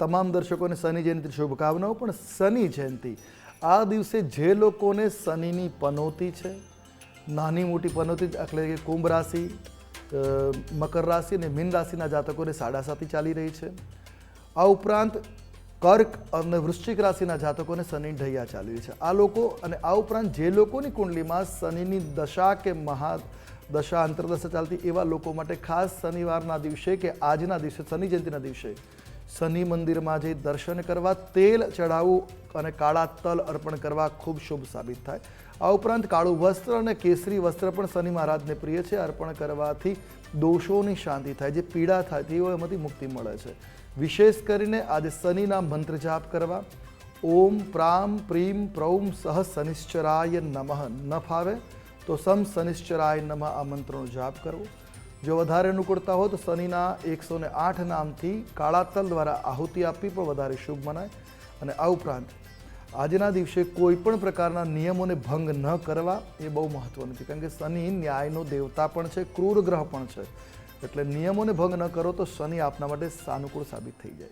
તમામ દર્શકોને શનિ જયંતિ શુભકામનાઓ, પણ શનિ જયંતિ આ દિવસે જે લોકોને શનિની પનોતી છે, નાની મોટી પનોતી એટલે કે કુંભ રાશિ મકર રાશિ અને મીન રાશિના જાતકોને સાડાસાતી ચાલી રહી છે. આ ઉપરાંત કર્ક અને વૃશ્ચિક રાશિના જાતકોને શનિ ઢૈયા ચાલી રહી છે. આ લોકો અને આ ઉપરાંત જે લોકોની કુંડલીમાં શનિની દશા કે મહા દશા, અંતરદશા ચાલતી એવા લોકો માટે ખાસ શનિવારના દિવસે કે આજના દિવસે, શનિ જયંતિના દિવસે શનિ મંદિરમાં જઈ દર્શન કરવા, તેલ ચડાવવું અને કાળા તલ અર્પણ કરવા ખૂબ શુભ સાબિત થાય. આ ઉપરાંત કાળું વસ્ત્ર અને કેસરી વસ્ત્ર પણ શનિ મહારાજને પ્રિય છે. અર્પણ કરવાથી દોષોની શાંતિ થાય, જે પીડા થતી હોય એમાંથી મુક્તિ મળે છે. વિશેષ કરીને આજે શનિના મંત્ર જાપ કરવા. ઓમ પ્રામ પ્રીમ પ્રૌમ સહ શનિશ્ચરાય નમઃ. ન ફાવે તો સમ શનિશ્ચરાય નમઃ આ મંત્રનો જાપ કરવો. જો વધારે અનુકૂળતા હોય તો શનિના એકસો ને આઠ નામથી કાળા તલ દ્વારા આહુતિ આપવી પણ વધારે શુભ મનાય. અને આ ઉપરાંત, આજના દિવસે કોઈ પણ પ્રકારના નિયમોને ભંગ ન કરવા એ બહુ મહત્વનું છે. કારણ કે શનિ ન્યાયનો દેવતા પણ છે, ક્રૂર ગ્રહ પણ છે. એટલે નિયમોને ભંગ ન કરો તો શનિ આપના માટે સાનુકૂળ સાબિત થઈ જાય.